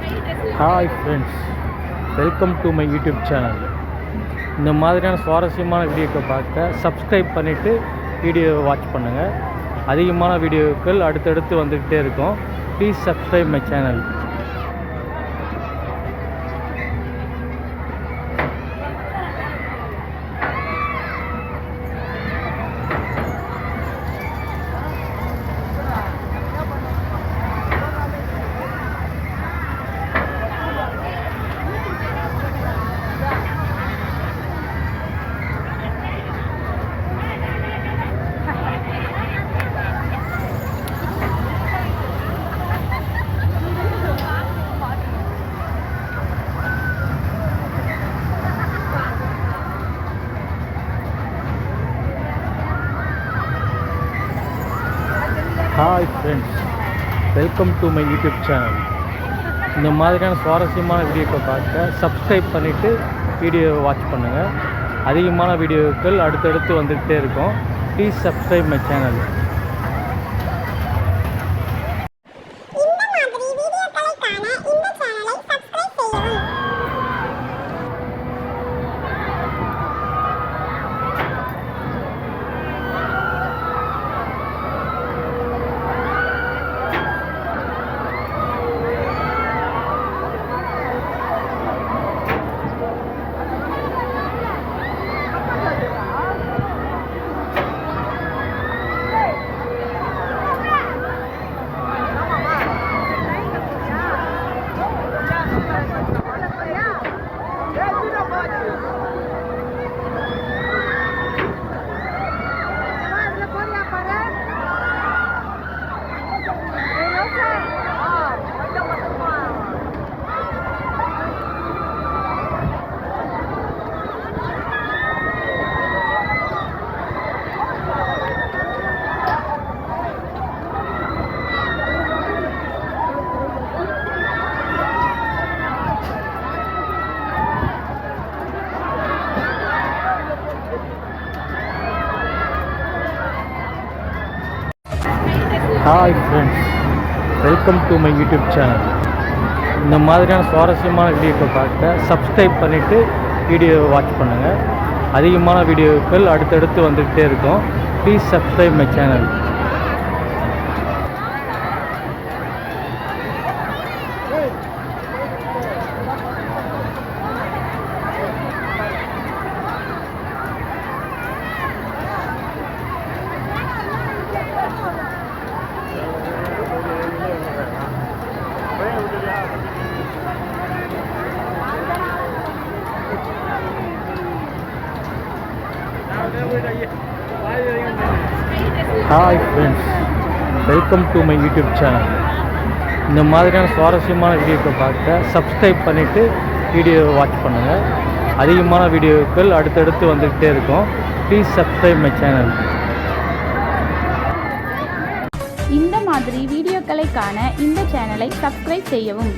Hi friends welcome to my YouTube channel இந்த மாதிரியான சுவாரஸ்யமான வீடியோக்களை பார்க்க சப்ஸ்கிரைப் பண்ணிவிட்டு வீடியோவை வாட்ச் பண்ணுங்கள் அதிகமான வீடியோக்கள் அடுத்தடுத்து வந்துக்கிட்டே இருக்கும். Please subscribe my channel hi friends welcome to my YouTube channel இந்த மாதிரியான சுவாரஸ்யமான வீடியோக்களை பார்க்க சப்ஸ்கிரைப் பண்ணிவிட்டு வீடியோவை வாட்ச் பண்ணுங்கள் அதிகமான வீடியோக்கள் அடுத்தடுத்து வந்துக்கிட்டே இருக்கும். ப்ளீஸ் சப்ஸ்கிரைப் மை சேனல் இந்த மாதிரி வீடியோக்களை காண இந்த சேனலை சப்ஸ்கிரைப் செய்யவும் hi friends welcome to my YouTube channel இந்த மாதிரியான சுவாரஸ்யமான வீடியோக்கள் பார்க்க சப்ஸ்கிரைப் பண்ணிவிட்டு வீடியோவை வாட்ச் பண்ணுங்கள் அதிகமான வீடியோக்கள் அடுத்தடுத்து வந்துக்கிட்டே இருக்கும். Please subscribe my channel hi friends welcome to my YouTube channel இந்த மாதிரியான சுவாரஸ்யமான வீடியோக்களை பார்க்க சப்ஸ்கிரைப் பண்ணிவிட்டு வீடியோவை வாட்ச் பண்ணுங்கள் அதிகமான வீடியோக்கள் அடுத்தடுத்து வந்துக்கிட்டே இருக்கும். ப்ளீஸ் சப்ஸ்கிரைப் மை சேனல் இந்த மாதிரி வீடியோக்களை காண இந்த சேனலை சப்ஸ்கிரைப் செய்யவும்.